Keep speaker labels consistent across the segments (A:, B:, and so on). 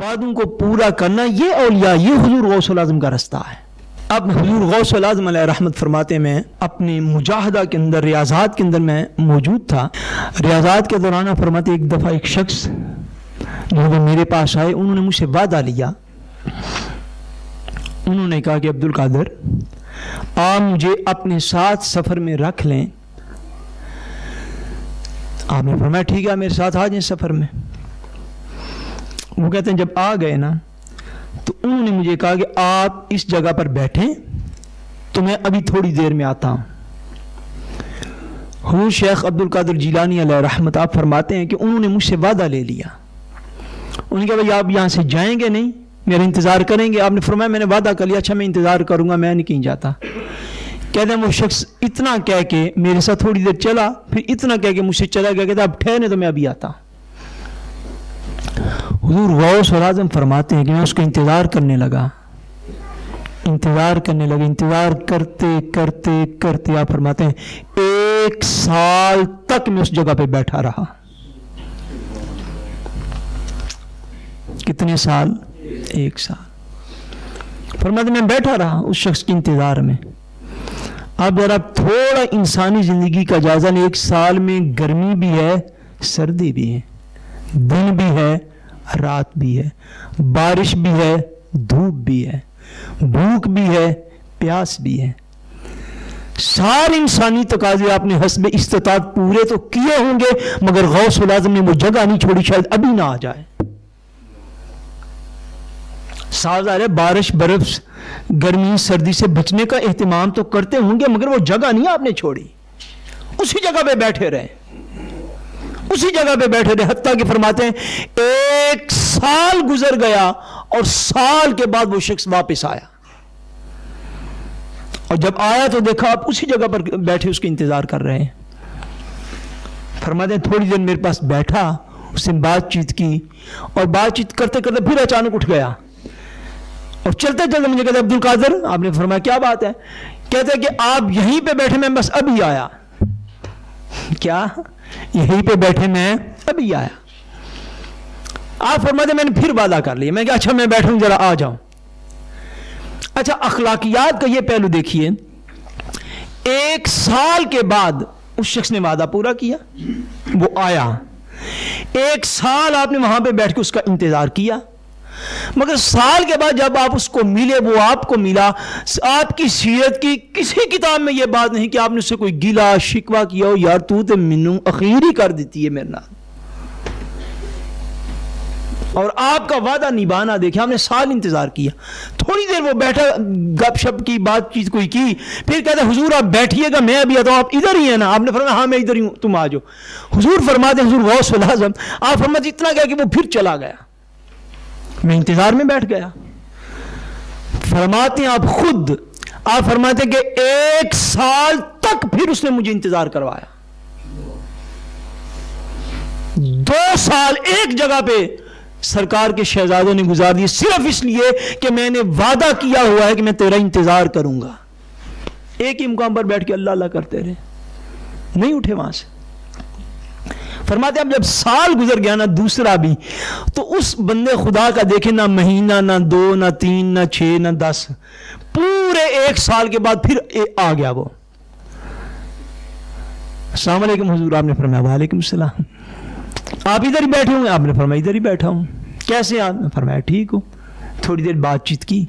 A: وعدوں کو پورا کرنا یہ اولیاء، یہ حضور غوث العظم کا رستہ ہے۔ اب حضور غوث العظم علیہ رحمت فرماتے میں اپنی مجاہدہ کے اندر، ریاضات کے اندر میں موجود تھا۔ ریاضات کے دوران فرماتے ایک دفعہ ایک شخص جو کہ میرے پاس آئے، انہوں نے مجھ سے وعدہ لیا۔ انہوں نے کہا کہ عبد القادر، آپ مجھے اپنے ساتھ سفر میں رکھ لیں۔ آپ نے فرمایا، ٹھیک ہے میرے ساتھ آ جائیں سفر میں۔ وہ کہتے ہیں جب آ گئے نا، تو انہوں نے مجھے کہا کہ آپ اس جگہ پر بیٹھیں تو میں ابھی تھوڑی دیر میں آتا ہوں۔ حضور شیخ عبد القادر جیلانی علیہ رحمت، آپ فرماتے ہیں کہ انہوں نے مجھ سے وعدہ لے لیا۔ انہوں نے کہا، بھائی، آپ یہاں سے جائیں گے نہیں؟ میرا انتظار کریں گے۔ آپ نے فرمایا، میں نے وعدہ کر لیا اچھا میں انتظار کروں گا، میں نہیں کہیں جاتا۔ کہتے ہیں وہ شخص اتنا کہہ کے میرے ساتھ تھوڑی دیر چلا، پھر اتنا کہہ کے مجھ سے چلا گیا کہتا اب ٹھہرے تو میں ابھی آتا حضور غوث العظم فرماتے ہیں کہ میں اس کا انتظار کرنے لگا۔ انتظار کرنے لگا انتظار کرتے کرتے کرتے آپ فرماتے ہیں، ایک سال تک میں اس جگہ پہ بیٹھا رہا۔ کتنے سال؟ ایک سال۔ فرماتے میں بیٹھا رہا اس شخص کے انتظار میں۔ اب ذرا تھوڑا انسانی زندگی کا جائزہ نہیں ایک سال میں گرمی بھی ہے، سردی بھی ہے، دن بھی ہے رات بھی ہے، بارش بھی ہے، دھوپ بھی ہے، بھوک بھی ہے، پیاس بھی ہے۔ سارے انسانی تقاضے آپ نے حسب استطاعت پورے تو کیے ہوں گے، مگر غوث العظم نے وہ جگہ نہیں چھوڑی، شاید ابھی نہ آ جائے۔ سازار ہے بارش، برف، گرمی، سردی سے بچنے کا اہتمام تو کرتے ہوں گے، مگر وہ جگہ نہیں آپ نے چھوڑی۔ اسی جگہ پہ بیٹھے رہے۔ اسی جگہ پہ بیٹھے رہے حتیٰ کہ فرماتے ہیں، ایک سال گزر گیا اور سال کے بعد وہ شخص واپس آیا۔ اور جب آیا تو دیکھا آپ اسی جگہ پر بیٹھے، اس کے انتظار کر رہے ہیں۔ فرماتے ہیں، تھوڑی دیر میرے پاس بیٹھا، اس نے بات چیت کی اور بات چیت کرتے کرتے پھر اچانک اٹھ گیا۔ اور چلتے چلتے مجھے کہتے عبد القادر آپ نے فرمایا، کیا بات ہے؟ کہتے کہ آپ یہیں پہ بیٹھے، میں بس ابھی آیا۔ کیا؟ یہیں پہ بیٹھے میں ابھی آیا۔ آپ فرماتے میں نے پھر وعدہ کر لیا۔ میں کہ اچھا میں بیٹھوں، ذرا آ جاؤں۔ اچھا اخلاقیات کا یہ پہلو دیکھیے۔ ایک سال کے بعد اس شخص نے وعدہ پورا کیا، وہ آیا۔ ایک سال آپ نے وہاں پہ بیٹھ کے اس کا انتظار کیا۔ مگر سال کے بعد جب آپ اس کو ملے، وہ آپ کو ملا، آپ کی سیرت کی کسی کتاب میں یہ بات نہیں کہ آپ نے اس سے کوئی گلا شکوا کیا ہو، یار تو تے منو اخیر ہی کر دیتی ہے میرے نام اور آپ کا وعدہ نبھانا دیکھا ہم نے سال انتظار کیا۔ تھوڑی دیر وہ بیٹھا، گپ شپ کی، بات چیت کوئی کی، پھر کہتے حضور آپ بیٹھیے گا، میں ابھی آتا ہوں، آپ ادھر ہی ہیں نا۔ آپ نے فرمایا ہاں میں ادھر ہی ہوں، تم آ جاؤ۔ حضور فرماتے حضور غوث العظم، آپ فرماتے اتنا گیا کہ وہ پھر چلا گیا۔ میں انتظار میں بیٹھ گیا۔ فرماتے ہیں آپ خود، آپ فرماتے ہیں کہ ایک سال تک پھر اس نے مجھے انتظار کروایا۔ دو سال ایک جگہ پہ سرکار کے شہزادوں نے گزار دی، صرف اس لیے کہ میں نے وعدہ کیا ہوا ہے کہ میں تیرا انتظار کروں گا۔ ایک ہی مقام پر بیٹھ کے اللہ اللہ کرتے رہے۔ نہیں اٹھے وہاں سے۔ فرماتے اب جب سال گزر گیا نا دوسرا بھی، تو اس بندے خدا کا دیکھے نہ مہینہ، نہ دو، نہ تین، نہ چھ، نہ دس، پورے ایک سال کے بعد پھر آ گیا وہ۔ السلام علیکم حضور، آپ نے فرمایا، وعلیکم السلام۔ آپ ادھر ہی بیٹھے ہوں، آپ نے فرمایا، ادھر ہی بیٹھا ہوں۔ کیسے آپ نے فرمایا، ٹھیک ہوں۔ تھوڑی دیر بات چیت کی۔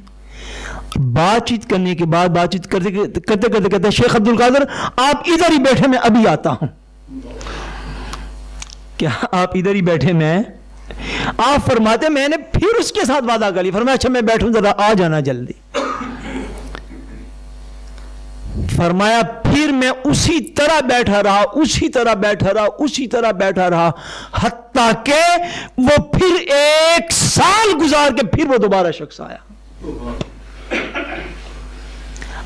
A: بات چیت کرنے کے بعد، بات چیت کرتے کرتے کرتے کہتے شیخ عبد القادر آپ ادھر ہی بیٹھے، میں ابھی آتا ہوں۔ کیا آپ ادھر ہی بیٹھے میں آپ فرماتے میں نے پھر اس کے ساتھ وعدہ کر لی۔ فرمایا اچھا میں بیٹھوں، ذرا آ جانا جلدی۔ فرمایا، پھر میں اسی طرح بیٹھا رہا، اسی طرح بیٹھا رہا، اسی طرح بیٹھا رہا، حتیٰ کہ وہ پھر ایک سال گزار کے پھر وہ دوبارہ شخص آیا۔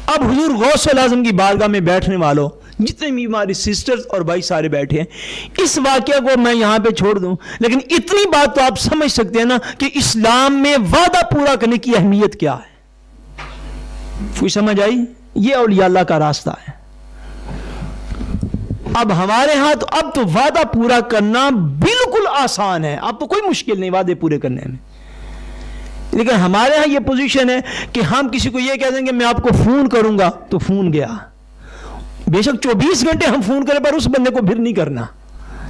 A: اب حضور غوث العظم کی بارگاہ میں بیٹھنے والوں جتنے بھی ہماری سسٹرز اور بھائی سارے بیٹھے ہیں، اس واقعہ کو میں یہاں پہ چھوڑ دوں۔ لیکن اتنی بات تو آپ سمجھ سکتے ہیں نا کہ اسلام میں وعدہ پورا کرنے کی اہمیت کیا ہے۔ کوئی سمجھ آئی؟ یہ اولیاء اللہ کا راستہ ہے۔ اب ہمارے ہاں تو اب تو وعدہ پورا کرنا بالکل آسان ہے۔ اب تو کوئی مشکل نہیں وعدے پورے کرنے میں۔ لیکن ہمارے ہاں یہ پوزیشن ہے کہ ہم کسی کو یہ کہہ دیں گے میں آپ کو فون کروں گا تو فون گیا۔ بے شک چوبیس گھنٹے ہم فون کریں پر اس بندے کو پھر نہیں کرنا۔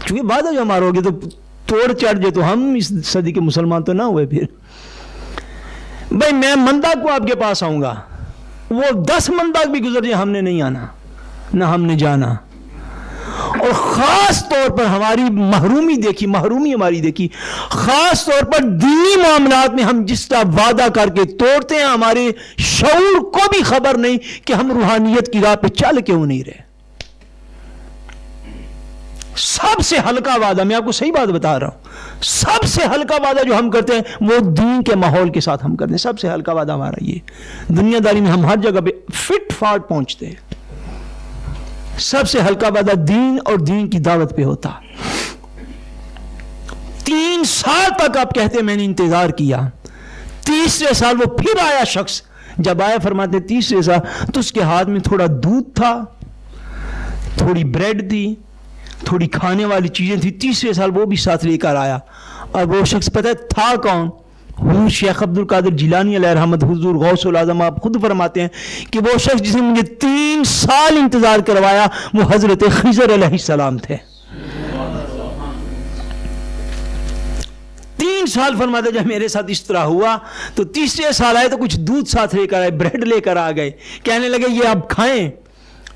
A: چونکہ بعد جو ہمارا ہوگی تو توڑ چڑھ جائے تو ہم اس صدی کے مسلمان تو نہ ہوئے پھر۔ بھائی میں مندہ کو آپ کے پاس آؤں گا۔ وہ دس مندہ بھی گزر جائے ہم نے نہیں آنا، نہ ہم نے جانا۔ اور خاص طور پر ہماری محرومی دیکھی، محرومی ہماری دیکھی۔ خاص طور پر دینی معاملات میں ہم جس طرح وعدہ کر کے توڑتے ہیں، ہمارے شعور کو بھی خبر نہیں کہ ہم روحانیت کی راہ پہ چل کیوں نہیں رہے۔ سب سے ہلکا وعدہ، میں آپ کو صحیح بات بتا رہا ہوں۔ سب سے ہلکا وعدہ جو ہم کرتے ہیں، وہ دین کے ماحول کے ساتھ ہم کرتے ہیں۔ سب سے ہلکا وعدہ ہمارا یہ دنیا داری میں ہم ہر جگہ پہ فٹ فاٹ پہنچتے ہیں۔ سب سے ہلکا وعدہ دین اور دین کی دعوت پہ ہوتا۔ تین سال تک آپ کہتے ہیں میں نے انتظار کیا۔ تیسرے سال وہ پھر آیا شخص۔ جب آیا فرماتے تیسرے سال تو اس کے ہاتھ میں تھوڑا دودھ تھا، تھوڑی بریڈ تھی تھوڑی کھانے والی چیزیں تھی تیسرے سال وہ بھی ساتھ لے کر آیا۔ اور وہ شخص پتہ تھا کون؟ حضور شیخ عبد القادر جیلانی علیہ رحمت، حضور غوث العظم آپ خود فرماتے ہیں کہ وہ شخص جس نے مجھے تین سال انتظار کروایا، وہ حضرت خضر علیہ السلام تھے۔ تین سال فرماتے جب میرے ساتھ اس طرح ہوا، تو تیسرے سال آئے تو کچھ دودھ ساتھ لے کر آئے، بریڈ لے کر آ گئے۔ کہنے لگے، یہ آپ کھائیں؟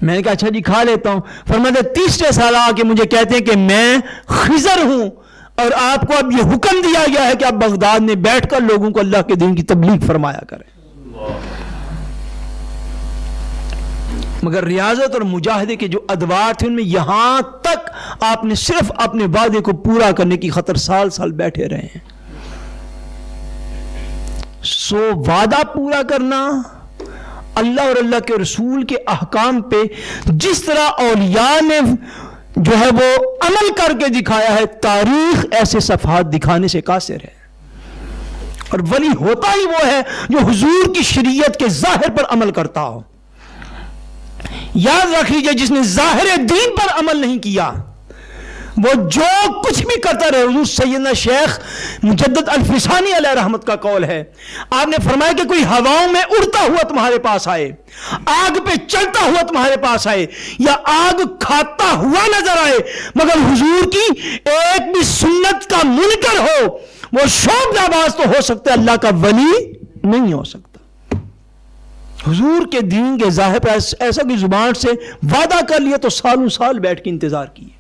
A: میں نے کہا اچھا جی کھا لیتا ہوں۔ فرماتے تیسرے سال آ کے مجھے کہتے ہیں کہ میں خضر ہوں۔ اور آپ کو اب یہ حکم دیا گیا ہے کہ آپ بغداد میں بیٹھ کر لوگوں کو اللہ کے دین کی تبلیغ فرمایا کریں۔ مگر ریاضت اور مجاہدے کے جو ادوار تھے ان میں یہاں تک آپ نے صرف اپنے وعدے کو پورا کرنے کی خطر سال سال بیٹھے رہے ہیں۔ سو وعدہ پورا کرنا اللہ اور اللہ کے رسول کے احکام پہ جس طرح اولیاء نے جو ہے وہ عمل کر کے دکھایا ہے، تاریخ ایسے صفحات دکھانے سے قاصر ہے۔ اور ولی ہوتا ہی وہ ہے جو حضور کی شریعت کے ظاہر پر عمل کرتا ہو۔ یاد رکھ لیجیے، جس نے ظاہر دین پر عمل نہیں کیا وہ جو کچھ بھی کرتا رہے، حضور سیدنا شیخ مجدد الفسانی علیہ رحمت کا قول ہے۔ آپ نے فرمایا کہ کوئی ہواؤں میں اڑتا ہوا تمہارے پاس آئے، آگ پہ چلتا ہوا تمہارے پاس آئے، یا آگ کھاتا ہوا نظر آئے، مگر حضور کی ایک بھی سنت کا منکر ہو، وہ شوق نواز تو ہو سکتا ہے، اللہ کا ولی نہیں ہو سکتا۔ حضور کے دین کے ظاہر پر ایسا کی زبان سے وعدہ کر لیا تو سالوں سال بیٹھ کے انتظار کیے۔